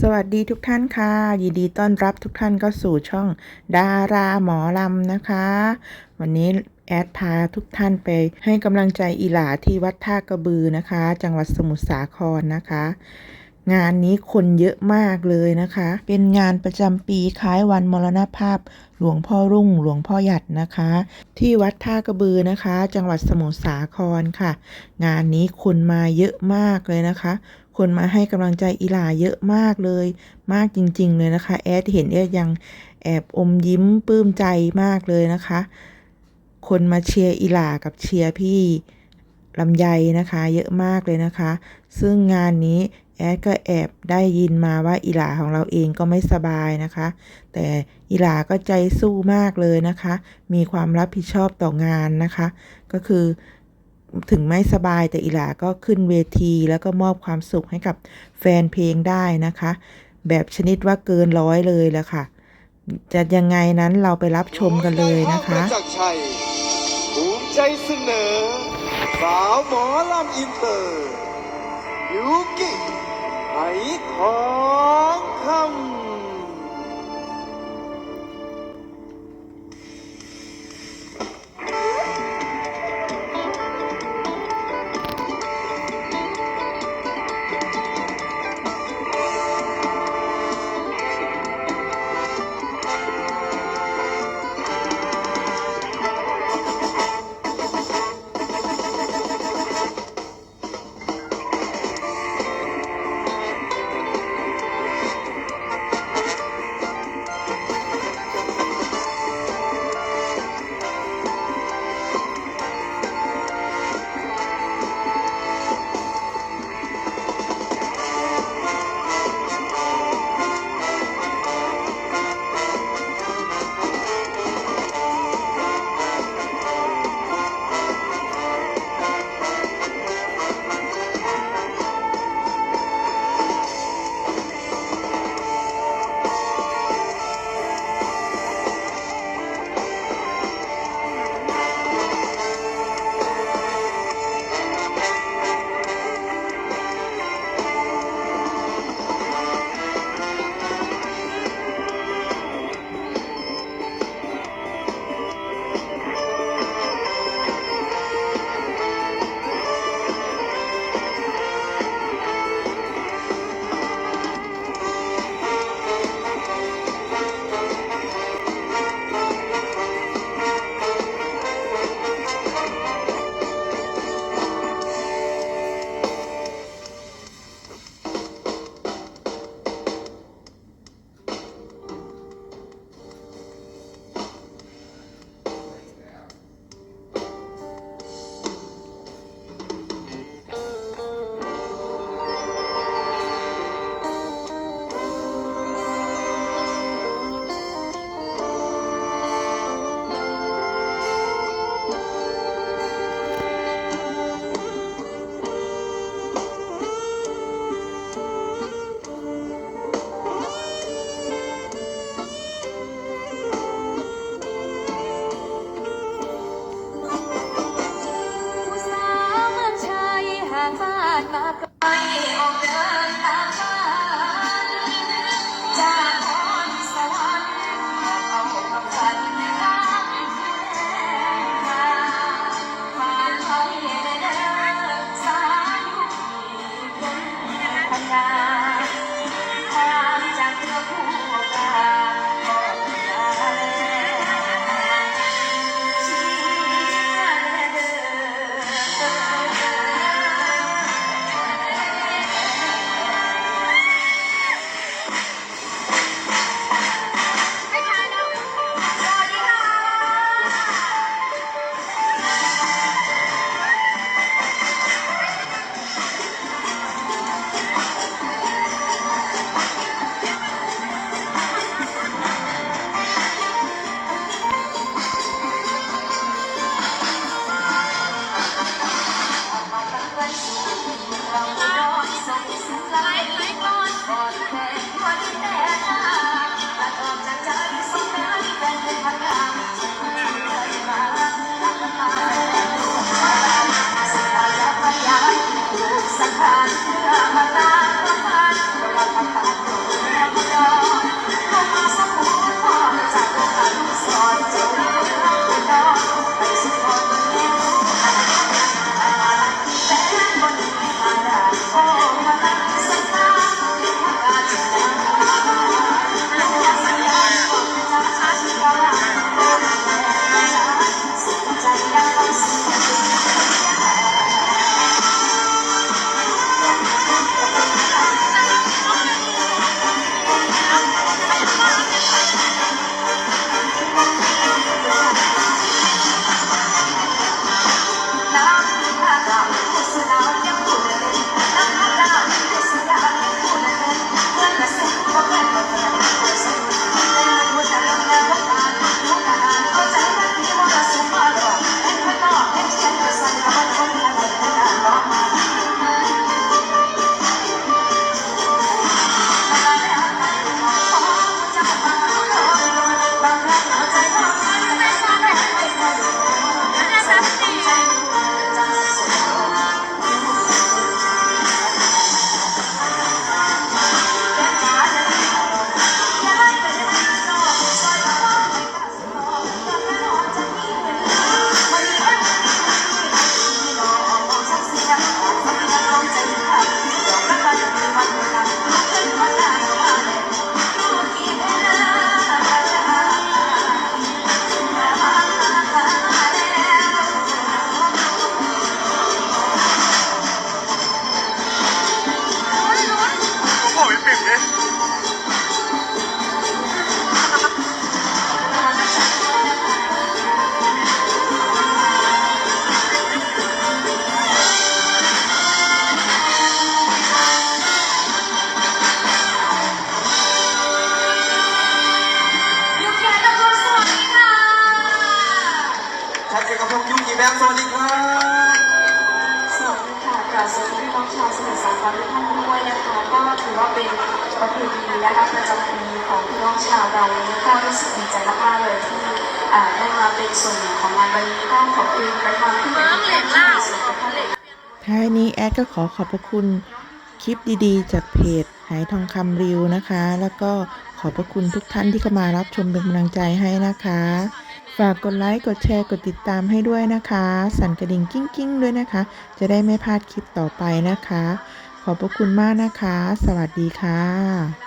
สวัสดีทุกท่านค่ะ ยินดีต้อนรับทุกท่านก็สู่ช่องดาราหมอลำนะคะ วันนี้แอดพาทุกท่านไปให้กำลังใจอีหลาที่วัดท่ากระบือนะคะ จังหวัดสมุทรสาครนะคะ งานนี้คนเยอะมากเลยนะคะ เป็นงานประจำปีคล้ายวันมรณภาพ หลวงพ่อรุ่ง หลวงพ่อหยัดนะคะ ที่วัดท่ากระบือนะคะ จังหวัดสมุทรสาครค่ะ งานนี้คนมาเยอะมากเลยนะคะ คนมาให้กำลังใจอีหลาเยอะมากเลย มากจริง ๆ เลยนะคะ แอดเห็นแอดยังแอบอมยิ้มปลื้มใจมากเลยนะคะ คนมาเชียร์อีหลากับเชียร์พี่ลำไยนะคะ เยอะมากเลยนะคะ ซึ่งงานนี้แอดก็แอบได้ยินมาว่าอีหลาของเราเองก็ไม่สบายนะคะ แต่อีหลาก็ใจสู้มากเลยนะคะ มีความรับผิดชอบต่องานนะคะ ก็คือ ถึงไม่สบายแต่อีหลาก็ขึ้นเวที แล้วก็มอบความสุขให้กับแฟนเพลงได้นะคะ แบบชนิดว่าเกินร้อยเลยแหละค่ะ จะยังไงนั้นเราไปรับชมกันเลยนะคะจักชัยภูมิใจเสนอ สาวหมอลำอินเตอร์ยูกิไหทองคำ my มสวัสดีครับสวัสดีค่ะกราบสวัสดีพี่น้องชาวสมุทรสาครทุกท่านด้วยนะคะก็ถือว่าเป็นประเพณีนะคะประจำปีของพี่น้องชาวเราวันนี้ก็รู้สึกดีใจมากๆเลยที่ได้มาเป็นส่วนหนึ่งของงานวันนี้ก็ขอบคุณไปทางที่เป็นผู้ที่มีส่วนสำคัญท้ายนี้แอดก็ขอขอบพระคุณคลิปดีๆ จากเพจหายทองคำรีวนะคะ แล้วก็ขอบพระคุณทุกท่านที่เข้ามารับชมเป็นกำลังใจให้นะคะ ฝากกดไลค์ กดแชร์ กดติดตามให้ด้วยนะคะ สั่นกระดิ่งกิ้งๆด้วยนะคะ จะได้ไม่พลาดคลิปต่อไปนะคะ ขอบพระคุณมากนะคะ สวัสดีค่ะ